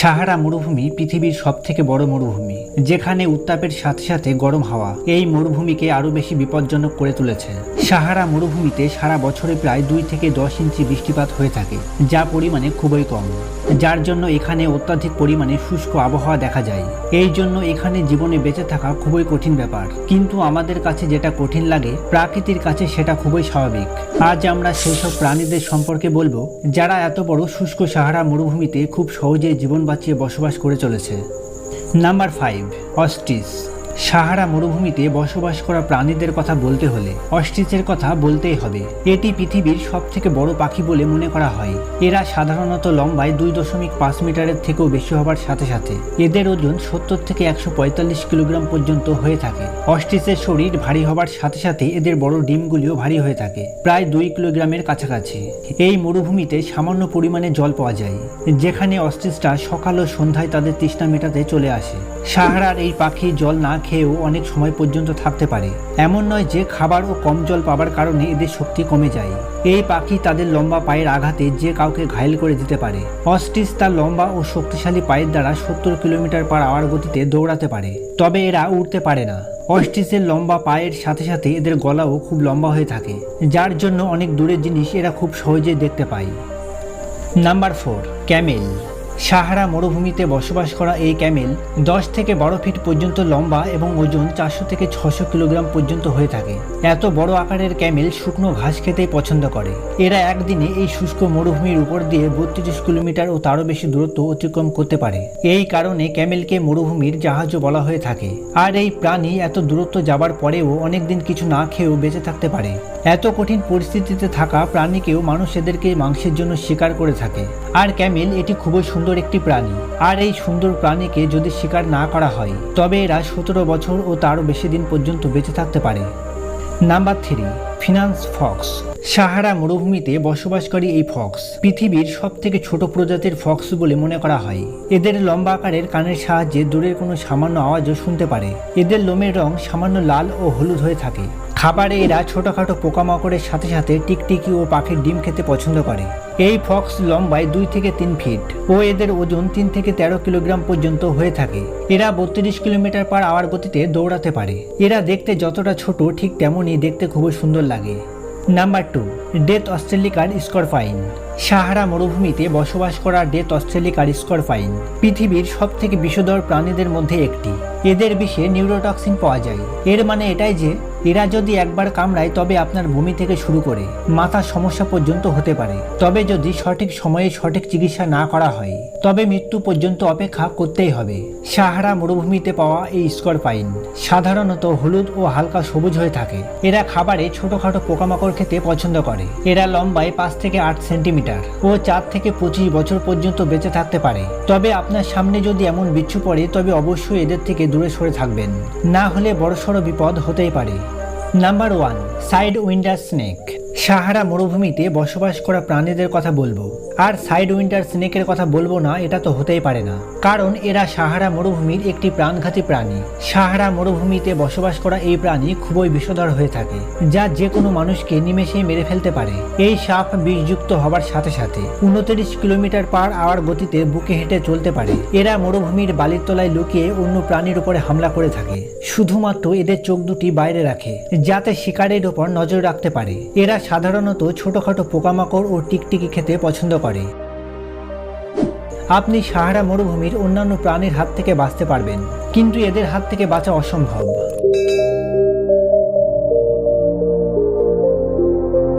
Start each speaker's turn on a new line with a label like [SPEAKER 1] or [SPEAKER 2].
[SPEAKER 1] সাহারা মরুভূমি পৃথিবীর সবথেকে বড় মরুভূমি, যেখানে উত্তাপের সাথে সাথে গরম হাওয়া এই মরুভূমিকে আরও বেশি বিপজ্জনক করে তুলেছে। সাহারা মরুভূমিতে সারা বছরে প্রায় দুই থেকে দশ ইঞ্চি বৃষ্টিপাত হয়ে থাকে, যা পরিমাণে খুবই কম, যার জন্য এখানে অত্যাধিক পরিমাণে শুষ্ক আবহাওয়া দেখা যায়। এই জন্য এখানে জীবনে বেঁচে থাকা খুবই কঠিন ব্যাপার। কিন্তু আমাদের কাছে যেটা কঠিন লাগে, প্রকৃতির কাছে সেটা খুবই স্বাভাবিক। আজ আমরা সেই সব প্রাণীদের সম্পর্কে বলব, যারা এত বড় শুষ্ক সাহারা মরুভূমিতে খুব সহজে জীবন বাঁচিয়ে বসবাস করে চলেছে। Number five অস্টিস। সাহারা মরুভূমিতে বসবাস করা প্রাণীদের কথা বলতে হলে অস্ট্রিচের কথা বলতেই হবে। এটি পৃথিবীর সব থেকে বড় পাখি বলে মনে করা হয়। এরা সাধারণত লম্বায় দুই দশমিক পাঁচ মিটারের থেকেও বেশি হবার সাথে সাথে এদের ওজন সত্তর থেকে একশো পঁয়তাল্লিশ কিলোগ্রাম পর্যন্ত হয়ে থাকে। অস্ট্রিচের শরীর ভারী হবার সাথে সাথে এদের বড় ডিমগুলিও ভারী হয়ে থাকে, প্রায় দুই কিলোগ্রামের কাছাকাছি। এই মরুভূমিতে সামান্য পরিমাণে জল পাওয়া যায়, যেখানে অস্ট্রিচটা সকাল ও সন্ধ্যায় তাদের তৃষ্ণা মেটাতে চলে আসে। সাহারার এই পাখি জল না খেয়েও অনেক সময় পর্যন্ত থাকতে পারে। এমন নয় যে খাবার ও কম জল পাবার কারণে এদের শক্তি কমে যায়। এই পাখি তাদের লম্বা পায়ের আঘাতে যে কাউকে ঘায়েল করে দিতে পারে। অস্টিস তার লম্বা ও শক্তিশালী পায়ের দ্বারা সত্তর কিলোমিটার পার আওয়ার গতিতে দৌড়াতে পারে, তবে এরা উড়তে পারে না। অস্টিসের লম্বা পায়ের সাথে সাথে এদের গলাও খুব লম্বা হয়ে থাকে, যার জন্য অনেক দূরের জিনিস এরা খুব সহজেই দেখতে পায়। Number four, Camel. সাহারা মরুভূমিতে বসবাস করা এই ক্যামেল দশ থেকে বারো ফিট পর্যন্ত লম্বা এবং ওজন চারশো থেকে ছশো কিলোগ্রাম পর্যন্ত হয়ে থাকে। এত বড় আকারের ক্যামেল শুকনো ঘাস খেতেই পছন্দ করে। এরা একদিনে এই শুষ্ক মরুভূমির উপর দিয়ে বত্রিশ কিলোমিটার ও তারও বেশি দূরত্ব অতিক্রম করতে পারে। এই কারণে ক্যামেলকে মরুভূমির জাহাজও বলা হয়ে থাকে। আর এই প্রাণী এত দূরত্ব যাবার পরেও অনেকদিন কিছু না খেয়েও বেঁচে থাকতে পারে। এত কঠিন পরিস্থিতিতে থাকা প্রাণীকেও মানুষ এদেরকে মাংসের জন্য শিকার করে থাকে। আর ক্যামেল, এটি খুবই সুন্দর একটি প্রাণী। আর এই সুন্দর প্রাণীকে যদি শিকার না করা হয়, তবে এরা সতেরো বছর ও তারও বেশি দিন পর্যন্ত বেঁচে থাকতে পারে। Number three, fennec fox. Sahara মরুভূমিতে বসবাসকারী এই ফক্স, পৃথিবীর সব থেকে ছোট প্রজাতির ফক্স বলে মনে করা হয়। এদের লম্বা আকারের কানের সাহায্যে দূরের কোনো সামান্য আওয়াজও শুনতে পারে। এদের লোমের রং সামান্য লাল ও হলুদ হয়ে থাকে। খাবারে এরা ছোটোখাটো পোকামাকড়ের সাথে সাথে টিকটিকি ও পাখির ডিম খেতে পছন্দ করে। এই ফক্স লম্বায় দুই থেকে তিন ফিট ও এদের ওজন তিন থেকে তেরো কিলোগ্রাম পর্যন্ত হয়ে থাকে। এরা বত্রিশ কিলোমিটার পার আওয়ার গতিতে দৌড়াতে পারে। এরা দেখতে যতটা ছোট, ঠিক তেমনই দেখতে খুবই সুন্দর লাগে। Number two, death stalker scorpion Sahara মরুভূমিতে বসবাস করা ডেথ অস্ট্রেলিকার স্করপাইন পৃথিবীর সব থেকে বিষধর প্রাণীদের মধ্যে একটি। এদের বিষে নিউরোটক্সিন পাওয়া যায়। এর মানে এটাই যে, এরা যদি একবার কামড়ায় তবে আপনার ভূমি থেকে শুরু করে, মাথার সমস্যা পর্যন্ত হতে পারে। তবে যদি সঠিক সময়ে সঠিক চিকিৎসা না করা হয়, তবে মৃত্যু পর্যন্ত অপেক্ষা করতেই হবে। সাহারা মরুভূমিতে পাওয়া এই স্করপাইন সাধারণত হলুদ ও হালকা সবুজ হয়ে থাকে। এরা খাবারে ছোটখাটো পোকামাকড় খেতে পছন্দ করে। এরা লম্বায় পাঁচ থেকে আট সেন্টিমিটার। ও চার থেকে পঁচিশ বছর পর্যন্ত বেঁচে থাকতে পারে। তবে আপনার সামনে যদি এমন বিচ্ছু পড়ে, তবে অবশ্যই এদের থেকে দূরে সরে থাকবেন। না হলে বড়সড় বিপদ হতেই পারে। Number one, sidewinder snake. Sahara মরুভূমিতে বসবাস করা প্রাণীদের কথা বলব। আর সাইড উইন্টার স্নেকের কথা বলব না, এটা তো হতেই পারে না। কারণ এরা সাহারা মরুভূমির একটি প্রাণঘাতী প্রাণী। সাহারা মরুভূমিতে বসবাস করা এই প্রাণী খুবই বিষধর হয়ে থাকে, যা যে কোনো মানুষকে নিমেষেই মেরে ফেলতে পারে। এই সাপ বিষযুক্ত হবার সাথে সাথে উনত্রিশ কিলোমিটার পার আওয়ার গতিতে বুকে হেঁটে চলতে পারে। এরা মরুভূমির বালির তলায় লুকিয়ে অন্য প্রাণীর উপরে হামলা করে থাকে। শুধুমাত্র এদের চোখ দুটি বাইরে রাখে, যাতে শিকারের উপর নজর রাখতে পারে। এরা সাধারণত ছোটোখাটো পোকামাকড় ও টিকটিকি খেতে পছন্দ করে। আপনি সাহারা মরুভূমির অন্যান্য প্রাণীর হাত থেকে বাঁচতে পারবেন, কিন্তু এদের হাত থেকে বাঁচা অসম্ভব।